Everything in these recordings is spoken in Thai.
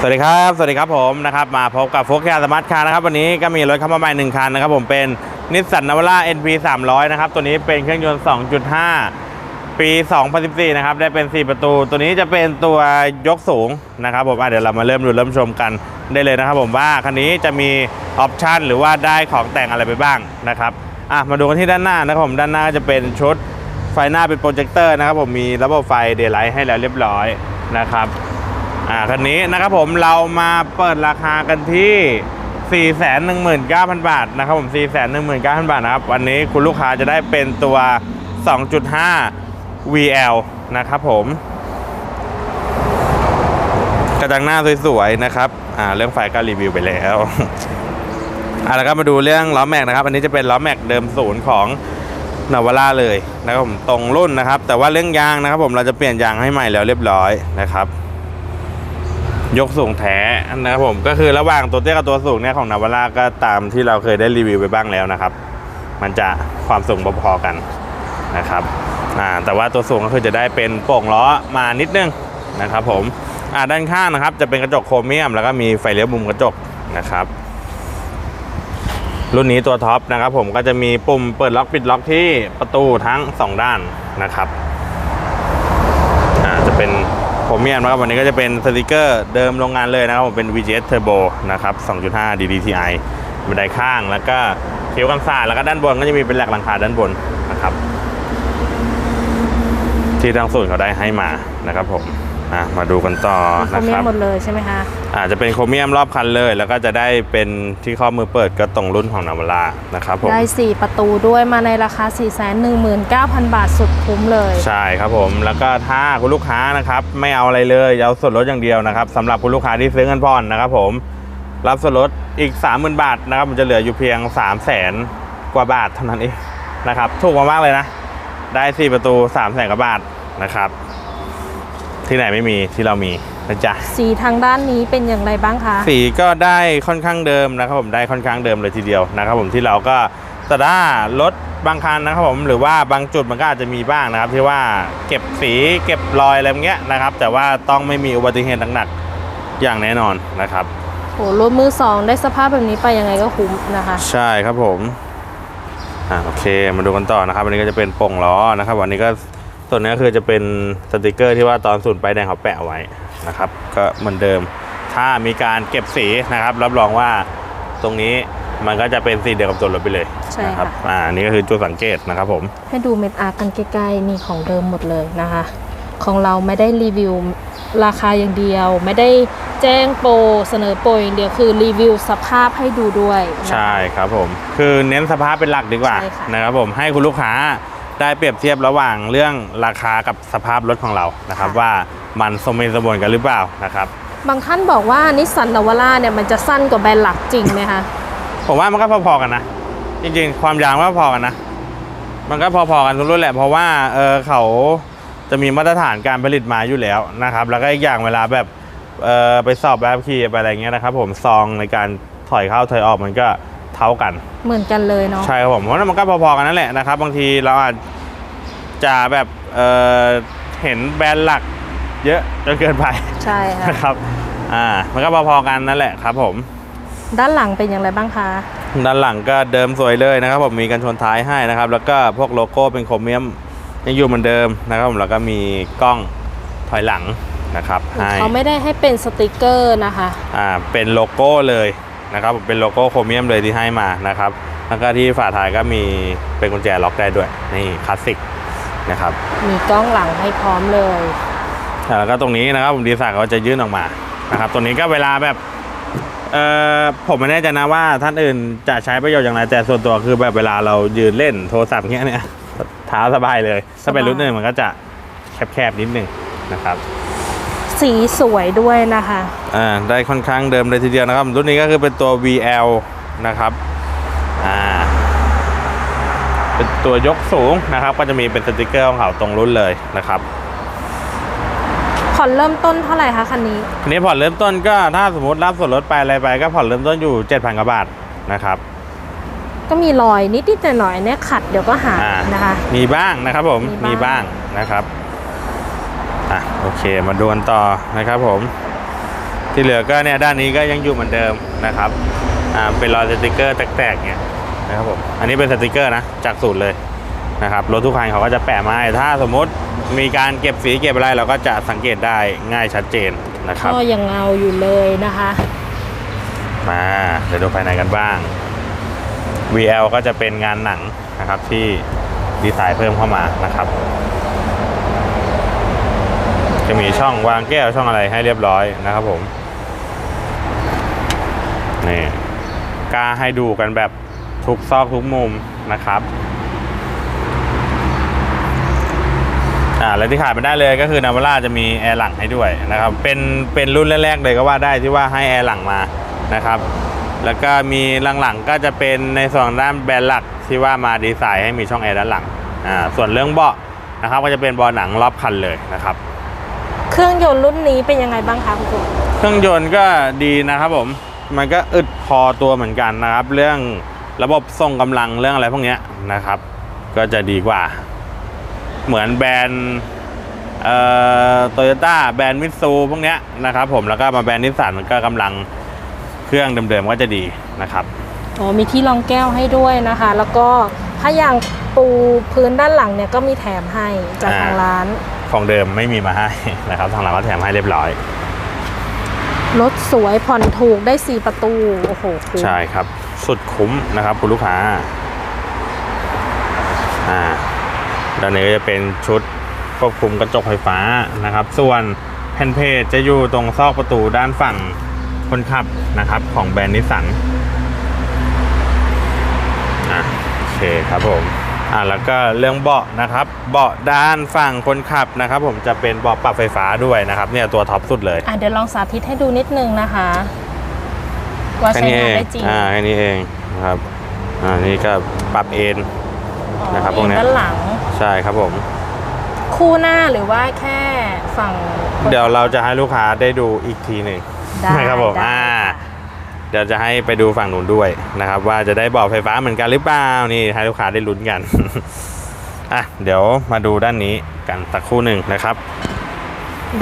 สวัสดีครับ สวัสดีครับผมนะครับมาพบกับโฟกแคร์สมาร์ทคาร์นะครับวันนี้ก็มีรถเข้ามาใหม่หนึ่งคันนะครับผมเป็นนิสสันนาวาร่า NP 300นะครับตัวนี้เป็นเครื่องยนต์ 2.5 ปี 2014 นะครับได้เป็น 4 ประตู ตัวนี้จะเป็นตัวยกสูงนะครับผมเดี๋ยวเรามาเริ่มดูเริ่มชมกันได้เลยนะครับผมว่าคันนี้จะมีออปชันหรือว่าได้ของแต่งอะไรไปบ้างนะครับอะมาดูกันที่ด้านหน้านะครับผมด้านหน้าจะเป็นชุดไฟหน้าเป็นโปรเจคเตอร์นะครับผมมีระบบไฟเดย์ไลท์ให้แล้วเรียบร้อยนะครับ อ่าคันนี้นะครับผมเรามาเปิดราคากันที่ 419,000 บาทนะครับผม 419,000 บาทนะครับ วันนี้คุณลูกค้าจะได้เป็นตัว 2.5 VL นะครับผมกระจังหน้าสวยๆนะครับ อ่า เรื่องไฟก็รีวิวไปแล้วอ่าแล้วก็มาดูเรื่องล้อแม็กนะครับ อันนี้จะเป็นล้อแม็กเดิมศูนย์ของนาวาร่าเลยนะครับผมตรงรุ่นนะครับ แต่ว่าเรื่องยางนะครับ ผมเราจะเปลี่ยนยางให้ใหม่แล้วเรียบร้อยนะครับ ยกสูงแท้นะครับผมก็คือระหว่างตัวเตี้ยกับตัวสูงเนี่ยของนาวาร่าก็ตามที่เราเคยได้รีวิวไปบ้างแล้วนะครับ มันจะความสูงพอๆกันนะครับแต่ว่าตัวสูงก็คือจะได้เป็นโป่งล้อมานิดนึงนะครับผมด้านข้างนะครับจะเป็นกระจกโครเมียม แล้วก็มีไฟเลี้ยวมุมกระจกนะครับ รุ่นนี้ตัวท็อปนะครับผมก็จะมีปุ่มเปิดล็อกปิดล็อกที่ประตูทั้งสองด้านนะครับจะเป็น ผมเมียมนะครับวันนี้ก็จะเป็นสติกเกอร์เดิมโรงงานเลยนะครับผมเป็น VGS Turbo นะครับ 2.5 DDTI บันไดข้างแล้วก็คิ้วกันศาสแล้วก็ด้านบนก็จะมีเป็นแหลกหลังคาด้านบนนะครับ ที่ทางศูนย์เขาได้ให้มานะครับผม อะมาดูกันต่อเขานะเมีคยรับหมดเลยใช่ไหมคะ อาจจะเป็นโครเมียมรอบคันเลย แล้วก็จะได้เป็นที่ข้อมือเปิดก็ตรงรุ่นของนาวาร่านะครับผมได้ 4 ประตูด้วยมาในราคา 419,000 บาทสุดคุ้มเลย ใช่ครับผมแล้วก็ถ้าคุณลูกค้านะครับไม่เอาอะไรเลยเอาส่วนลดอย่างเดียวนะครับสำหรับคุณลูกค้าที่ซื้อเงินผ่อนนะครับผมรับส่วนลดอีก 30,000 บาทนะครับมันจะเหลืออยู่เพียง 3 0 0แสนกว่าบาทเท่านั้นเองนะครับถูกมากๆเลยนะ ได้ 4 ประตู 3 0 0แสนกว่าบาทนะครับ ที่ไหนไม่มีที่เรามีนะจ๊ะสีทางด้านนี้เป็นอย่างไรบ้างคะสีก็ได้ค่อนข้างเดิมนะครับผมได้ค่อนข้างเดิมเลยทีเดียวนะครับผมที่เราก็แต่ถ้ารถบางคันนะครับผมหรือว่าบางจุดมันก็อาจจะมีบ้างนะครับ ที่ว่าเก็บสีเก็บรอยอะไรอย่างเงี้ยนะครับ แต่ว่าต้องไม่มีอุบัติเหตุหนักๆอย่างแน่นอนนะครับโหรถมือสองได้สภาพแบบนี้ไปยังไงก็คุ้มนะคะ ใช่ครับผมอ่าโอเคมาดูกันต่อนะครับวันนี้ก็จะเป็นโป่งล้อนะครับ วันนี้ก็ ตัวนี้ก็คือจะเป็นสติกเกอร์ที่ว่าตอนศูนย์ไปายแดงเขาแปะเอาไว้นะครับ ก็เหมือนเดิม ถ้ามีการเก็บสีนะครับ รับรองว่าตรงนี้มันก็จะเป็นสีเดียวกับตัวรถไปเลยใช่นะคค่ะรัอ่านี่ก็คือจุดสังเกตนะครับผมให้ดูเม็ดอาร์กันใกล้ๆนี่ของเดิมหมดเลยนะคะ ของเราไม่ได้รีวิวราคาอย่างเดียว ไม่ได้แจ้งโปรเสนอโปรอย่างเดียวคือรีวิวสภาพให้ดูด้วยนะคะ ใช่ครับผม คือเน้นสภาพเป็นหลักดีกว่าใช่ค่ะ นะครับผมให้คุณลูกค้า ได้เปรียบเทียบระหว่างเรื่องราคากับสภาพรถของเรานะครับ ว่ามันสมเหตุสมผลกันหรือเปล่านะครับบางท่านบอกว่านิสสันนาวาร่าเนี่ยมันจะสั้นกว่าแบรนด์หลักจริงไหมคะผมว่ามันก็พอๆกันนะ จริงๆ ความยาวมันก็พอกันนะ มันก็พอๆกันทุกรุ่นแหละเพราะว่าเออเขาจะมีมาตรฐานการผลิตมาอยู่แล้วนะครับ แล้วก็อีกอย่างเวลาแบบเออไปสอบแบบขี่ไปอะไรเงี้ยนะครับ ผมซองในการถอยเข้าถอยออกมันก็ เท่ากัน เหมือนกันเลยเนาะใช่ครับผมเพราะฉะนั้นมันก็พอๆกันนั่นแหละนะครับบางทีเราอาจจะแบบเออเห็นแบรนด์หลัก เยอะจนเกินไปใช่ค่ะนะครับอ่ามันก็พอๆกันนั่นแหละครับ ผม ด้านหลังเป็นอย่างไรบ้างคะด้านหลังก็เดิมสวยเลยนะครับ ผมมีกันชนท้ายให้นะครับ แล้วก็พวกโลโก้เป็นโครเมียมยังอยู่เหมือนเดิมนะครับผมแล้วก็มีกล้องถอยหลังนะครับให้เขาไม่ได้ให้เป็นสติกเกอร์นะคะอ่าเป็นโลโก้เลย นะครับผมเป็นโลโก้โครเมียมเลยที่ให้มานะครับแล้วก็ที่ฝาท้ายก็มีเป็นกุญแจล็อกได้ด้วยนี่คลาสสิกนะครับมีกล้องหลังให้พร้อมเลยอ่าแล้วก็ตรงนี้นะครับผมดีไซน์เขาจะยื่นออกมานะครับตรงนี้ก็เวลาแบบเอ่อผมไม่แน่ใจนะว่าท่านอื่นจะใช้ประโยชน์อย่างไรแต่ส่วนตัวคือแบบเวลาเรายืนเล่นโทรศัพท์เงี้ยเนี่ยเท้าสบายเลย ถ้าเป็นรุ่นอื่นมันก็จะแคบๆนิดนึงนะครับ สีสวยด้วยนะคะอ่าได้ค่อนข้างเดิมเลยทีเดียวนะครับ รุ่นนี้ก็คือเป็นตัว VL นะครับอ่าเป็นตัวยกสูงนะครับ ก็จะมีเป็นสติกเกอร์ของเขาตรงรุ่นเลยนะครับผ่อนเริ่มต้นเท่าไหร่คะคันนี้ทีนี้ผ่อนเริ่มต้นก็ถ้าสมมติรับส่วนลดไปอะไรไป ก็ผ่อนเริ่มต้นอยู่7,000กว่าบาทนะครับก็มีรอยนิดๆหน่อยๆเนี่ยขัดเดี๋ยวก็หายอ่านะคะ มีบ้างนะครับผมมีมีบ้าบ้างงนะครับ อะโอเคมาดูกันต่อนะครับผม ที่เหลือก็เนี่ยด้านนี้ก็ยังอยู่เหมือนเดิมนะครับอ่าเป็นรอยสติกเกอร์แตกๆเนี่ยนะครับผมอันนี้เป็นสติกเกอร์นะจากศูนย์เลยนะครับรถทุกคันเขาก็จะแปะมาให้ถ้าสมมุติมีการเก็บสีเก็บอะไรเราก็จะสังเกตได้ง่ายชัดเจนนะครับก็ยังเงาอยู่เลยนะคะมาเดี๋ยวดูภายในกันบ้าง VL ก็จะเป็นงานหนังนะครับที่ดีไซน์เพิ่มเข้ามานะครับ จะมีช่องวางแก้วช่องอะไรให้เรียบร้อยนะครับผมนี่กล้าให้ดูกันแบบทุกซอกทุกมุมนะครับอ่าและที่ขาดไม่ได้เลยก็คือนาวาร่าจะมีแอร์หลังให้ด้วยนะครับ เป็นเป็นรุ่นแรกๆเลยก็ว่าได้ที่ว่าให้แอร์หลังมานะครับ แล้วก็มีหลังๆก็จะเป็นในส่วนด้านแบรนด์หลักที่ว่ามาดีไซน์ให้มีช่องแอร์ด้านหลังอ่าส่วนเรื่องเบาะนะครับก็จะเป็นเบาะหนังรอบคันเลยนะครับ เครื่องยนต์รุ่นนี้เป็นยังไงบ้างคะคุณครูเครื่องยนต์ก็ดีนะครับผม มันก็อึดพอตัวเหมือนกันนะครับ เรื่องระบบส่งกำลังเรื่องอะไรพวกเนี้ยนะครับ ก็จะดีกว่า เหมือนแบรนด์เอ่อโตโยต้าแบรนด์มิตซูพวกเนี้ยนะครับผมแล้วก็มาแบรนด์นิสสันมันก็กำลังเครื่องเดิมๆก็จะดีนะครับอ๋อมีที่รองแก้วให้ด้วยนะคะ แล้วก็ถ้าอย่างปูพื้นด้านหลังเนี่ยก็มีแถมให้จากทางร้าน ของเดิมไม่มีมาให้นะครับทางเราก็แถมให้เรียบร้อย รถสวยผ่อนถูกได้ 4 ประตู โอ้โหคุ้มใช่ครับ สุดคุ้มนะครับคุณลูกค้าอ่าด้านนี้ก็จะเป็นชุดควบคุมกระจกไฟฟ้านะครับ ส่วนแผ่นเพจจะอยู่ตรงซอกประตูด้านฝั่งคนขับนะครับ ของแบรนด์นิสสันอะโอเคครับผม อ่าแล้วก็เรื่องเบาะนะครับ เบาะด้านฝั่งคนขับนะครับ ผมจะเป็นเบาะปรับไฟฟ้าด้วยนะครับ เนี่ยตัวท็อปสุดเลยอะเดี๋ยวลองสาธิตให้ดูนิดนึงนะคะว่าแค่ใช้นี้เองงานได้จริงอ่าแค่นี้เองนะครับอ่านี่ก็ปรับเอนอ๋อนะครับพวกเนี้ยด้านหลังใช่ครับผมคู่หน้าหรือว่าแค่ฝั่งคนเดี๋ยวเราจะให้ลูกค้าได้ดูอีกทีหนึ่งได้นะครับผมได้อ่าค่ะ เดี๋ยวจะให้ไปดูฝั่งนู้นด้วยนะครับ ว่าจะได้เบอกไฟฟ้าเหมือนกันหรือเปล่านี่ให้ลูกค้าได้ลุ้นกันอะเดี๋ยวมาดูด้านนี้กันสักครู่หนึ่งนะครับ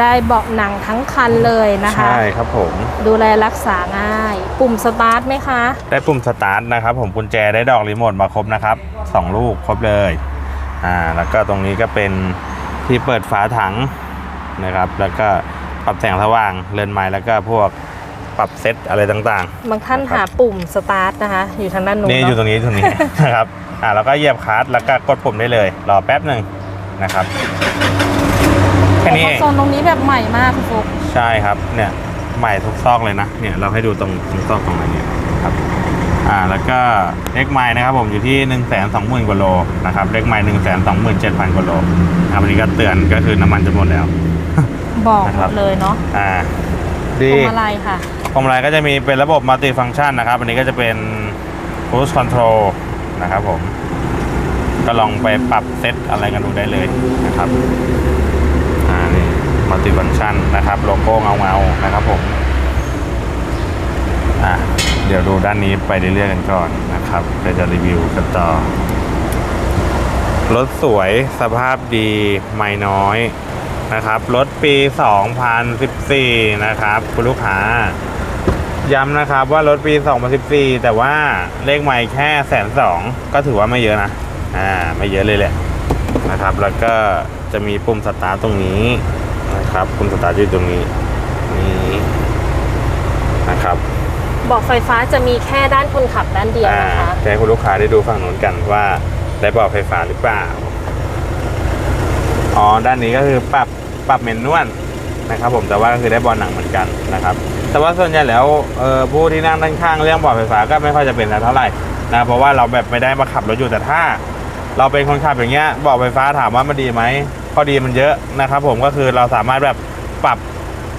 ได้เบาะหนังทั้งคันเลยนะคะ ใช่ครับผม ดูแลรักษาง่าย ปุ่มสตาร์ทไหมคะ ได้ปุ่มสตาร์ทนะครับ ผมกุญแจได้ดอกรีโมทมาครบนะครับสองลูกครบเลยอ่าแล้วก็ตรงนี้ก็เป็นที่เปิดฝาถังนะครับ แล้วก็ปรับแสงสว่างเรือนไม้แล้วก็พวก ปรับเซตอะไรต่างบางท่านนะครับหาปุ่มสตาร์ทนะคะ อยู่ทางด้านๆนู้นนี่อยู่ตรเนาะงนี้ตรงนี้นะครับอ่าแล้วก็เหยียบคลัสแล้วก็กดปุ่มได้เลย รอแป๊บหนึ่งนะครับแค่นี้เองโซนตรงนี้แบบใหม่มากคุณฟุกใช่ครับเนี่ยใหม่ทุกซอกเลยนะเนี่ยเราให้ดูตรงตรงซอกตรงไหนเนี่ยครับอ่าแล้วก็เลขไม้นะครับผมอยู่ที่1นึ่งแสนสองหมื่นกว่าโลนะครับเลขไม้หนึ่งแสนสองหมื่นเจ็ดพันกว่าโลนะครับอันนี้ก็เตือนก็คือน้ำมันจะหมดแล้ว บอกนะหคมรับดเลยเนาะอ่า พดีวงมาลัยค่ะพวงมาลัยก็จะมีเป็นระบบมัลติฟัง c t ชันนะครับ อันนี้ก็จะเป็น cruise control นะครับผม ก็ลองไปปรับเซตอะไรกันดูได้เลยนะครับ อ่า นี่มัลติฟัง c t ชันนะครับ โลโก้เงาเงาๆนะครับผม อะเดี๋ยวดูด้านนี้ไปเรื่อยๆกันก่อนนะครับเดี๋ยวจะรีวิวกันต่อรถสวยสภาพดีไม่น้อย นะครับ รถปี 2014 นะครับ คุณลูกค้า ย้ำนะครับว่ารถปี 2014 แต่ว่าเลขใหม่แค่แสนสองก็ถือว่าไม่เยอะนะ อ่า ไม่เยอะเลยแหละนะครับ แล้วก็จะมีปุ่มสตาร์ทตรงนี้นะครับปุ่มสตาร์ทอยู่ตรงนี้นี่นะครับบอกไฟฟ้าจะมีแค่ด้านคนขับด้านเดียวอ่านะคะจะให้คุณลูกค้าได้ดูฝั่งนู้นกันว่าได้เบอกไฟฟ้าหรือเปล่า อ๋อด้านนี้ก็คือปรับปรับเมนนวลนะครับผมแต่ว่าก็คือได้บอลหนังเหมือนกันนะครับแต่ว่าส่วนใหญ่แล้วผู้ที่นั่งด้านข้างเรื่องบาะไฟฟ้าก็ไม่ค่อยจะเป็นเท่าไหร่นะเพราะว่าเราแบบไม่ได้มาขับรถอยู่แต่ถ้า เราเป็นคนขับอย่างเงี้ยบาะไฟฟ้าถามว่ามันดีไหมข้อดีมันเยอะนะครับผมก็คือเราสามารถแบบปรับ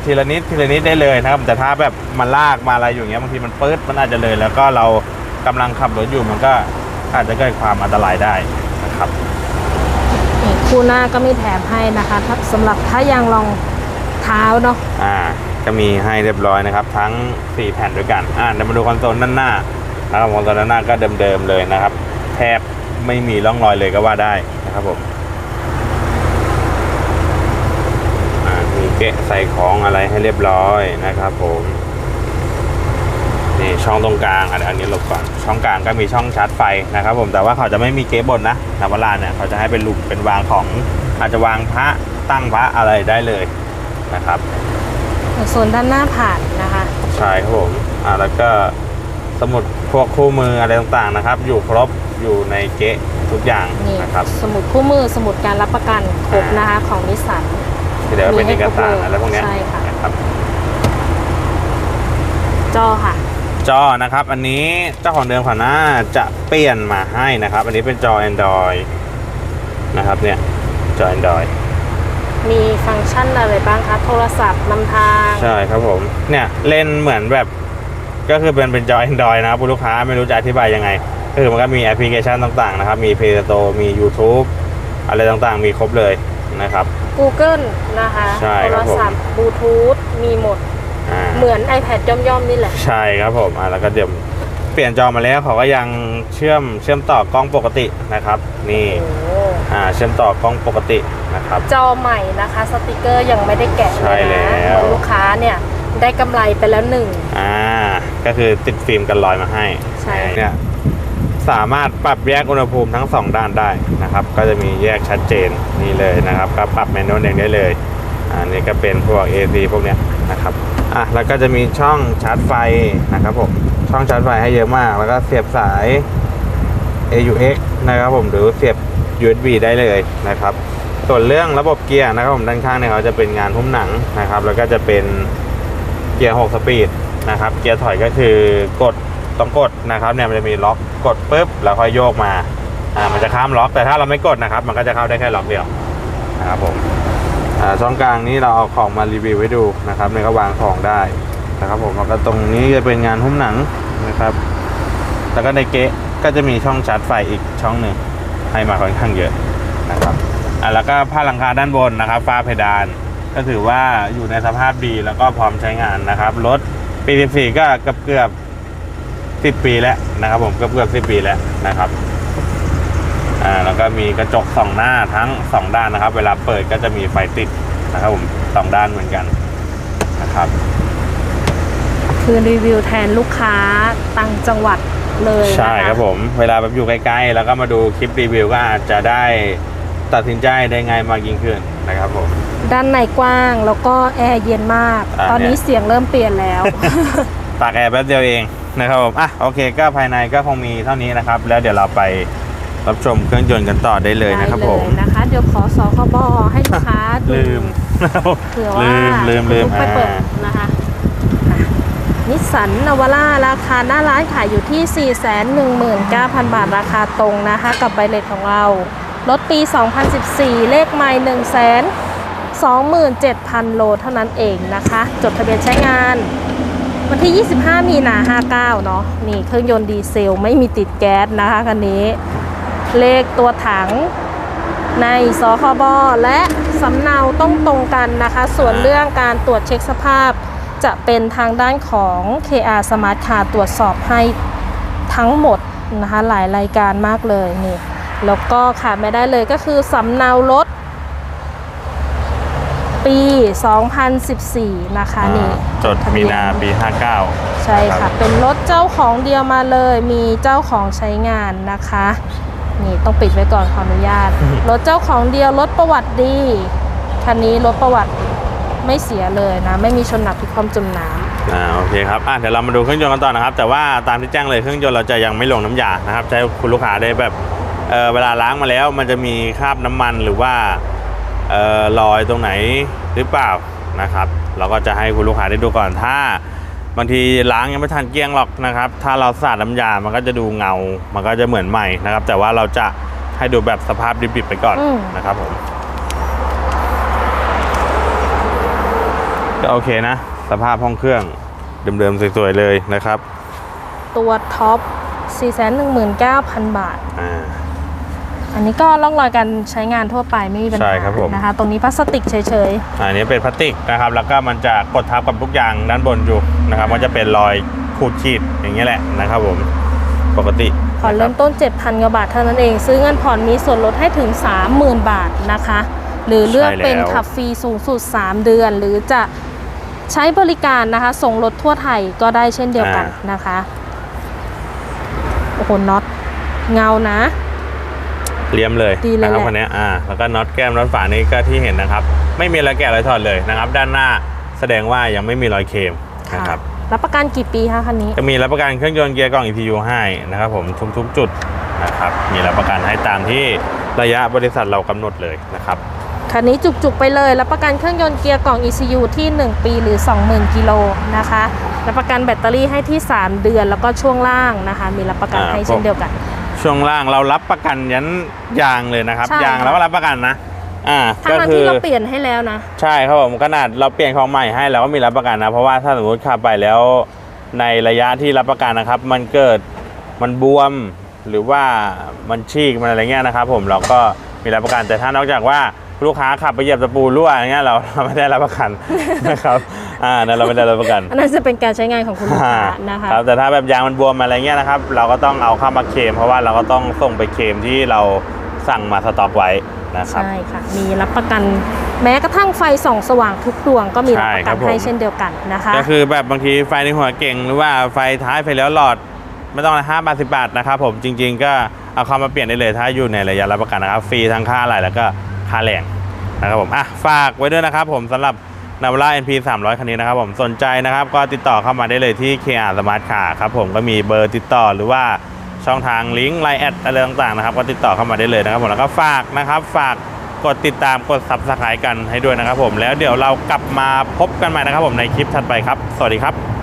ทีละนิดทีละนิดได้เลยนะครับแต่ถ้าแบบมันลากมาอะไรอยู่เงี้ยบางทีมันปื๊ดมันอาจจะเลย แล้วก็เรากำลังขับรถอยู่มันก็อาจจะเกิดความอันตรายได้นะครับ คู่หน้าก็มีแถมให้นะคะถ้าสำหรับถ้ายางรองเท้าเนาะอ่าก็มีให้เรียบร้อยนะครับ ทั้ง 4 แผ่นด้วยกันอ่าเดี๋ยวมาดูคอนโซลด้านหน้านะครับคอนโซลด้านหน้าก็เดิมๆเลยนะครับ แทบไม่มีร่องรอยเลยก็ว่าได้นะครับผมอ่ามีเกะใส่ของอะไรให้เรียบร้อยนะครับผม นี่ช่องตรงกลางอันอันนี้หลบก่อนช่องกลางก็มีช่องชาร์จไฟนะครับผมแต่ว่าเขาจะไม่มีเก๊ะบนนะนาวาร่าเนี่ยเขาจะให้เป็นหลุมเป็นวางของอาจจะวางพระตั้งพระอะไรได้เลยนะครับส่วนด้านหน้าผ่านนะคะใช่ครับผมอ่าแล้วก็สมุดพวกคู่มืออะไรต่างๆนะครับ อยู่ครบอยู่ในเก๊ะทุกอย่างนี่นะครับสมุดคู่มือสมุดการรับประกันครบนะคะของนิสสันที่เดี๋ยวเป็นเอกสารมีให้ครบเลยอะไรพวกเนี้ยใช่ค่ะนะครับจอค่ะ จอนะครับ อันนี้เจ้าของเดิมเขาน่าจะเปลี่ยนมาให้นะครับ อันนี้เป็นจอ Android นะครับเนี่ยจอ Android มีฟังก์ชันอะไรบ้างคะโทรศัพท์นำทางใช่ครับผมเนี่ยเล่นเหมือนแบบก็คือเป็นเป็นจอ Android นะครับคุณลูกค้าไม่รู้จะอธิบายยังไงก็คือมันก็มีแอปพลิเคชันต่างๆนะครับ มี Play Store มี YouTube อะไรต่างๆ มีครบเลยนะครับ Google นะคะ ใช่โทครัรบผม ศัพท์บลูทูธมีหมด อ่าเหมือน iPad ย่อมๆนี่แหละ ใช่ครับผมอ่าแล้วก็เดี๋ยวเปลี่ยนจอมาแล้วเขาก็ยังเชื่อมเชื่อมต่อกล้องปกตินะครับ นี่โอ้โหอ่าเชื่อมต่อกล้องปกตินะครับ จอใหม่นะคะ สติกเกอร์ยังไม่ได้แกะใช่เลยนะแล้ว เหมือนลูกค้าเนี่ยได้กำไรไปแล้วหนึ่ง อ่าก็คือติดฟิล์มกันรอยมาให้ใช่ เนี่ยสามารถปรับแยกอุณหภูมิทั้งสองด้านได้นะครับ ก็จะมีแยกชัดเจนนี่เลยนะครับ ก็ปรับแมนนวลเองได้เลยอันนี้ก็เป็นพวก AC พวกเนี้ยนะครับ อะแล้วก็จะมีช่องชาร์จไฟนะครับผมช่องชาร์จไฟให้เยอะมาก แล้วก็เสียบสาย AUX นะครับผมหรือเสียบ USB ได้เลยนะครับ ส่วนเรื่องระบบเกียร์นะครับผมด้านข้างเนี่ยเขาจะเป็นงานหุ้มหนังนะครับ แล้วก็จะเป็นเกียร์ 6 สปีดนะครับ เกียร์ถอยก็คือกดต้องกดนะครับเนี่ยมันจะมีล็อกกดปุ๊บแล้วค่อยโยกมาอ่ามันจะข้ามล็อกแต่ถ้าเราไม่กดนะครับ มันก็จะเข้าได้แค่ล็อกเดียวนะครับผม ช่องกลางนี้เราเอาของมารีวิวให้ดูนะครับเนี่ยก็วางของได้นะครับผมแล้วก็ตรงนี้จะเป็นงานหุ้มหนังนะครับ แล้วก็ในเกะก็จะมีช่องชาร์จไฟอีกช่องหนึ่งให้มาค่อนข้างเยอะนะครับอะแล้วก็ผ้าหลังคาด้านบนนะครับฝ้าเพดาน ก็ถือว่าอยู่ในสภาพดีแล้วก็พร้อมใช้งานนะครับรถปี14ก็เกือบเกือบ10 ปีแล้วนะครับผมเกือบเกือบ10 ปีแล้วนะครับ อ่าแล้วก็มีกระจกสองหน้าทั้งสองด้านนะครับ เวลาเปิดก็จะมีไฟติดนะครับผมสองด้านเหมือนกันนะครับ คือรีวิวแทนลูกค้าต่างจังหวัดเลยนะคะใช่ครับผม เวลาแบบอยู่ใกล้ๆ แล้วก็มาดูคลิปรีวิวก็อาจจะได้ตัดสินใจได้ง่ายมากยิ่งขึ้นนะครับผม ด้านในกว้างแล้วก็แอร์เย็นมาก อ่าตอนนี้เนี่ย เสียงเริ่มเปลี่ยนแล้ว ตากแอร์แป๊บเดียวเองนะครับผมอะโอเคก็ภายในก็คงมีเท่านี้นะครับ แล้วเดี๋ยวเราไป รับชมเครื่องยนต์กันต่อได้เลยนะครับผมได้เลยนะคะ เดี๋ยวขอสคบให้ลูกค้าดูลืมเผื่อว่าลืมลืมลืมไปเปิดอ่านะคะนิสสันนาวาร่าราคาหน้าร้านขายอยู่ที่ 419,000 บาทราคาตรงนะคะ กับใบเลทของเรา รถปี 2014 เลขไมล์1 27,000 โลเท่านั้นเองนะคะ จดทะเบียนใช้งาน วันที่ 25 มีนา 59 เนาะนี่เครื่องยนต์ดีเซลไม่มีติดแก๊สนะคะคันนี้ เลขตัวถังในสคบและสำเนาต้องตรงกันนะคะ ส่วนเรื่องการตรวจเช็คสภาพ จะเป็นทางด้านของ KR Smart Car ตรวจสอบให้ทั้งหมดนะคะหลายรายการมากเลยนี่แล้วก็ขาดไม่ได้เลยก็คือสำเนารถปี 2014 นะคะนี่จดมีนาปี 59 ใช่ครัค่ะบเป็นรถเจ้าของเดียวมาเลย มีเจ้าของใช้งานนะคะ นี่ต้องปิดไว้ก่อนขออนุญาต รถเจ้าของเดียวรถประวัติดี คันนี้รถประวัติไม่เสียเลยนะ ไม่มีชนหนักพิความจมน้ำอ่าโอเคครับอะเดี๋ยวเรามาดูเครื่องยนต์กันต่อนะครับ แต่ว่าตามที่แจ้งเลยเครื่องยนต์เราจะยังไม่ลงน้ำยานะครับจะให้คุณลูกค้าได้แบบเออเวลาล้างมาแล้วมันจะมีคราบน้ำมันหรือว่าเออรอยตรงไหนหรือเปล่านะครับ เราก็จะให้คุณลูกค้าได้ดูก่อนถ้า บางทีล้างยังไม่ทันเกลี้ยงหรอกนะครับ ถ้าเราสาดน้ำยา มันก็จะดูเงา มันก็จะเหมือนใหม่นะครับ แต่ว่าเราจะให้ดูแบบสภาพดิบๆไปก่อนอืม นะครับผมก็โอเคนะ สภาพห้องเครื่องเดิมๆสวยๆเลยนะครับตัวท็อป 419,000 บาท อ่า อันนี้ก็ร่องรอยการใช้งานทั่วไปไม่มีปัญใช่หาครับผมนะคะ ตรงนี้พลาสติกเฉยอันนี้เป็นพลาสติกนะครับ แล้วก็มันจะกดทับกับทุกอย่างด้านบนอยู่นะครับมันจะเป็นรอยขูดขีดอย่างเงี้ยแหละนะครับผมปกติๆผ่อนเริ่มต้น 7,000กว่าบาทเท่านั้นเอง ซื้อเงินผ่อนมีส่วนลดให้ถึง 30,000 บาทนะคะ หรือเลือกใช่แล้วเป็นขับฟรีสูงสุด 3 เดือน หรือจะใช้บริการนะคะ ส่งรถทั่วไทยก็ได้เช่นเดียวกันนะคะโอ้โหน็อตเงานะ เลี่ยมเลยดีเลยนะครับแหละ คันนี้อ่าแล้วก็น็อตแก้มน็อตฝานี้ก็ที่เห็นนะครับ ไม่มีรอยแกะรอยถอดเลยนะครับ ด้านหน้าแสดงว่ายังไม่มีรอยเคมนะครับ รับประกันกี่ปีคะคันนี้ จะมีรับประกันเครื่องยนต์เกียร์กล่อง EPU ให้นะครับผมทุกๆจุดนะครับ มีรับประกันให้ตามที่ระยะบริษัทเรากำหนดเลยนะครับ คันนี้จุกๆไปเลย รับประกันเครื่องยนต์เกียร์กล่อง ECU ที่ 1 ปีหรือ 20,000กิโลนะคะ รับประกันแบตเตอรี่ให้ที่ 3 เดือนแล้วก็ช่วงล่างนะคะ มีรับประกันอ่าให้เช่นเดียวกัน ช่วงล่างเรารับประกันยันยางเลยนะครับ ใช่ยางค่ะเราก็รับประกันนะ อ่าทั้ก็งนั้นคืที่อเราเปลี่ยนให้แล้วนะ ใช่ครับผมขนาดเราเปลี่ยนของใหม่ให้เราก็มีรับประกันนะ เพราะว่าถ้าสมมติขับไปแล้วในระยะที่รับประกันนะครับ มันเกิดมันบวมหรือว่ามันฉีกมันอะไรเงี้ยนะครับ ผมเราก็มีรับประกันแต่ถ้านอกจากว่า ลูกค้าขับไปเหยียบตะปูรั่วอย่างเงี้ยเราเราไม่ได้รับประกันนะครับอ่านั่นเราไม่ได้รับประกันอันนั้นจะเป็นการใช้งานของคุณลูกค้านะคะครับแต่ถ้าแบบยางมันบวมอะไรเงี้ยนะครับ เราก็ต้องเอาเข้ามาเคลมเพราะว่าเราก็ต้องส่งไปเคลมที่เราสั่งมาสต็อกไว้นะครับใช่ค่ะมีรับประกันแม้กระทั่งไฟส่องสว่างทุกดวงก็มีรับประใช่ครักับนผมให้เช่นเดียวกันนะคะก็คือแบบบางทีไฟในหัวเก่งหรือว่าไฟท้ายไฟเลี้ยวหลอดไม่ต้องห้าบาทสิบาทนะครับผมจริง ๆ ก็เอาเข้ามาเปลี่ยนได้เลยถ้าอยู่ในระยะรับประกันนะครับฟรีทั้งค่าอะไรแล้วก็ ค่าแรงนะครับผมอะฝากไว้ด้วยนะครับผมสำหรับนาวาร่า NP 300 คันนี้นะครับผมสนใจนะครับก็ติดต่อเข้ามาได้เลยที่ KR Smart Car ครับผมก็มีเบอร์ติดต่อหรือว่าช่องทางลิงก์ไลน์แอดอะไรต่างๆนะครับก็ติดต่อเข้ามาได้เลยนะครับผมแล้วก็ฝากนะครับฝากกดติดตามกด subscribe กันให้ด้วยนะครับผมแล้วเดี๋ยวเรากลับมาพบกันใหม่นะครับผมในคลิปถัดไปครับ สวัสดีครับ